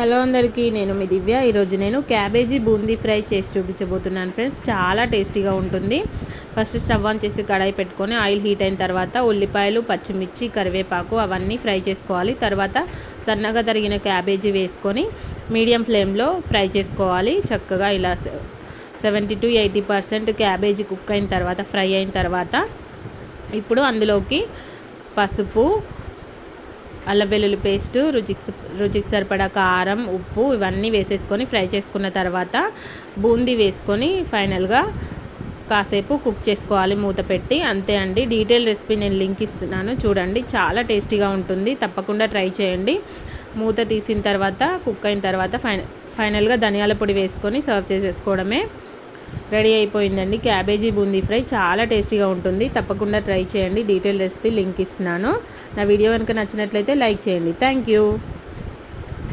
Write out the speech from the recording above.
Hello అందరికీ నేను మీ దివ్య. ఈరోజు నేను క్యాబేజీ బూందీ ఫ్రై చేసి చూపించబోతున్నాను ఫ్రెండ్స్. చాలా టేస్టీగా ఉంటుంది. ఫస్ట్ స్టవ్ ఆన్ చేసి కడాయి పెట్టుకొని ఆయిల్ హీట్ అయిన తర్వాత ఉల్లిపాయలు పచ్చిమిర్చి కరివేపాకు అవన్నీ ఫ్రై చేసుకోవాలి. తర్వాత సన్నగా తరిగిన క్యాబేజీ వేసుకొని మీడియం ఫ్లేమ్లో ఫ్రై చేసుకోవాలి. చక్కగా ఇలా seventy to eighty percent cabbage cook అయిన తర్వాత ఫ్రై అయిన తర్వాత ఇప్పుడు అందులోకి పసుపు అల్లం వెల్లుల్లి పేస్ట్ రుచికి రుచికి సరిపడా కారం ఉప్పు ఇవన్నీ వేసేసుకొని ఫ్రై చేసుకున్న తర్వాత బూందీ వేసుకొని ఫైనల్గా కాసేపు కుక్ చేసుకోవాలి మూత పెట్టి. అంతే అండి. డీటెయిల్ రెసిపీ నేను లింక్ ఇస్తున్నాను. చూడండి. చాలా టేస్టీగా ఉంటుంది. తప్పకుండా ట్రై చేయండి. మూత తీసిన తర్వాత కుక్ అయిన తర్వాత ఫైన ఫైనల్గా ధనియాల పొడి వేసుకొని సర్వ్ చేసేసుకోవడమే. రెడీ అయిపోయిందండి. క్యాబేజీ బూందీ ఫ్రై చాలా టేస్టీగా ఉంటుంది. తప్పకుండా ట్రై చేయండి. డీటెయిల్ రెసిపీ లింక్ ఇస్తున్నాను. నా వీడియో కనుక నచ్చినట్లయితే లైక్ చేయండి. Thank you.